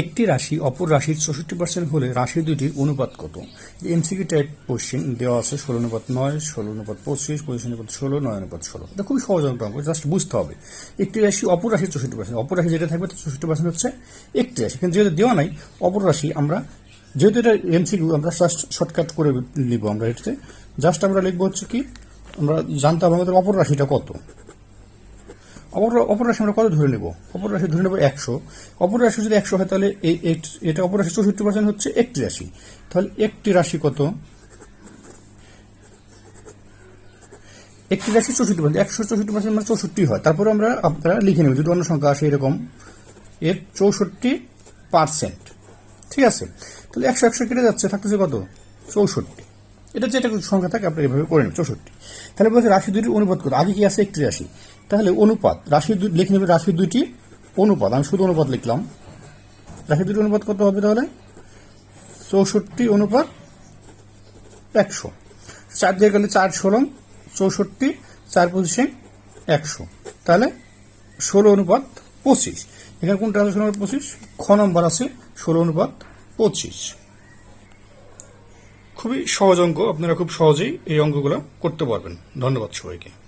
একটি রাশি অপর রাশির চৌষট্টি পার্সেন্ট হলে রাশি দুটির অনুপাত কত? এমসিকিউ টাইপ কোশ্চেন দেওয়া আছে, ষোলো অনুপাত নয়, ষোলো অনুপাত পঁচিশ পঁচিশ অনুপাত ষোলো, নয় অনুপাত ষোলো। এটা খুবই সহজ অঙ্ক জাস্ট বুঝতে হবে। একটি রাশি অপর রাশির চৌষট্টি পার্সেন্ট অপর রাশি যেটা থাকবে চৌষট্টি পার্সেন্ট হচ্ছে একটি রাশি। কিন্তু যেহেতু দেওয়া নাই, অপর রাশি আমরা, যেহেতু এটা এমসিকিউ আমরা জাস্ট শর্টকাট করে নিব আমরা এটাতে। জাস্ট আমরা লিখব হচ্ছে কি, আমরা জানতে হবে আমাদের অপর রাশিটা কত। অপর অপর রাশি আমরা কত ধরে নেব? অপর রাশি ধরে নেব একশো। অপর রাশি যদি একশো হয়, তাহলে এই এটা অপর রাশি চৌষট্টি পার্সেন্ট হচ্ছে একটি রাশি। তাহলে একটি রাশি কত? একটি রাশি চৌষট্টি পার্সেন্ট একশো চৌষট্টি পার্সেন্ট মানে চৌষট্টি হয়। তারপরে আমরা আপনারা লিখে নেবেন যদি অন্য সংখ্যা আসে এরকম, এর চৌষট্টি পার্সেন্ট ঠিক আছে? তাহলে একশো একশো কেটে যাচ্ছে, থাকতেছে কত? চৌষট্টি। এটা যেটা সংখ্যা থাকে আপনি এভাবে করে নেবেন, চৌষট্টি। তাহলে বলছে রাশি দুটির অনুপাত কত? আগে কি আছে? একটি রাশি। তাহলে অনুপাত রাশি লিখে নেবে রাশি দুইটি অনুপাত। আমি শুধু অনুপাত লিখলাম। রাশি দুটি অনুপাত কত হবে তাহলে? চৌষট্টি অনুপাত একশো। চার দিয়ে গেলে চার ষোলো, চৌষট্টি, চার পঁচিশে একশো। তাহলে ষোলো অনুপাত পঁচিশ। এখানে কোনটা আছে অনুপাত পঁচিশ? খ নম্বর আছে ষোলো অনুপাত পঁচিশ। খুবই সহজ অঙ্ক, আপনারা খুব সহজেই এই অঙ্কগুলো করতে পারবেন। ধন্যবাদ সবাইকে।